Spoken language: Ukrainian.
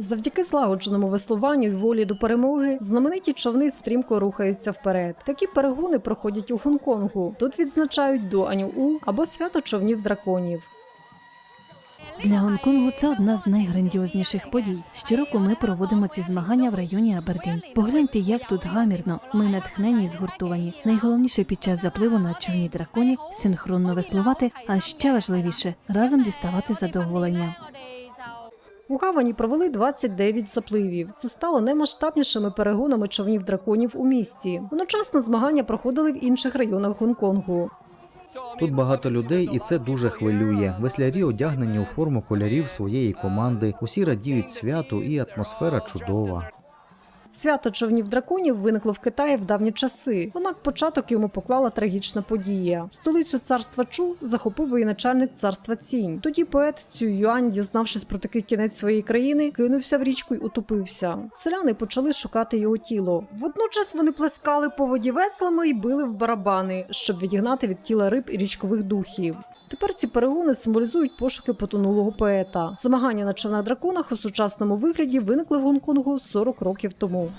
Завдяки злагодженому веслуванню і волі до перемоги знамениті човни стрімко рухаються вперед. Такі перегони проходять у Гонконгу. Тут відзначають Дуаню У або свято човнів драконів. Для Гонконгу це одна з найграндіозніших подій. Щороку ми проводимо ці змагання в районі Абердін. Погляньте, як тут гамірно. Ми натхнені і згуртовані. Найголовніше під час запливу на човні драконі синхронно веслувати, а ще важливіше разом діставати задоволення. У Гавані провели 29 запливів. Це стало наймасштабнішими перегонами човнів драконів у місті. Одночасно змагання проходили в інших районах Гонконгу. Тут багато людей, і це дуже хвилює. Веслярі одягнені у форму кольорів своєї команди. Усі радіють святу, і атмосфера чудова. Свято човнів драконів виникло в Китаї в давні часи. Однак початок йому поклала трагічна подія. Столицю царства Чу захопив воєначальник царства Цінь. Тоді поет Цю Юань, дізнавшись про такий кінець своєї країни, кинувся в річку й утопився. Селяни почали шукати його тіло. Водночас вони плескали по воді веслами і били в барабани, щоб відігнати від тіла риб і річкових духів. Тепер ці перегони символізують пошуки потонулого поета. Змагання на човнах драконах у сучасному вигляді виникли в Гонконгу 40 років тому.